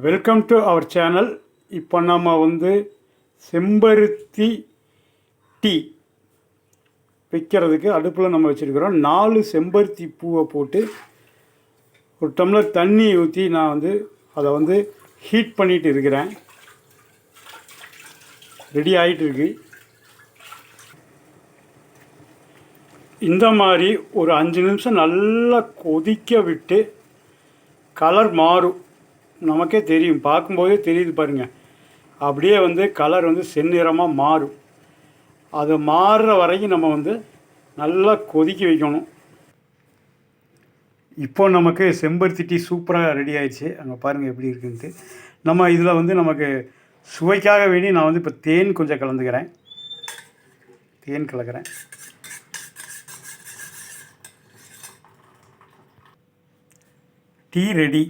Welcome to our channel இப்போ நம்ம வந்து செம்பருத்தி டீ வைக்கிறதுக்கு அடுப்பில் நம்ம வச்சுருக்கிறோம். நாலு செம்பருத்தி பூவை போட்டு ஒரு டம்ளர் தண்ணி ஊற்றி நான் வந்து அதை வந்து ஹீட் பண்ணிகிட்டு இருக்கிறேன். ரெடி ஆகிட்டு இருக்கு. இந்த மாதிரி ஒரு அஞ்சு நிமிஷம் நல்லா கொதிக்க விட்டு கலர் மாறும். நமக்கே தெரியும். பார்க்கும்போதே தெரியுது பாருங்கள் அப்படியே வந்து கலர் வந்து செந்நிறமாக மாறும். அது மாறுற வரைக்கும் நம்ம வந்து நல்லா கொதிக்க வைக்கணும். இப்போ நமக்கு செம்பருத்தி டீ சூப்பராக ரெடி ஆயிடுச்சு. அங்கே பாருங்கள் எப்படி இருக்குன்ட்டு. நம்ம இதில் வந்து நமக்கு சுவைக்காக வேண்டி நான் வந்து இப்போ தேன் கொஞ்சம் கலந்துக்கிறேன். தேன் கலக்கிறேன். Tea ready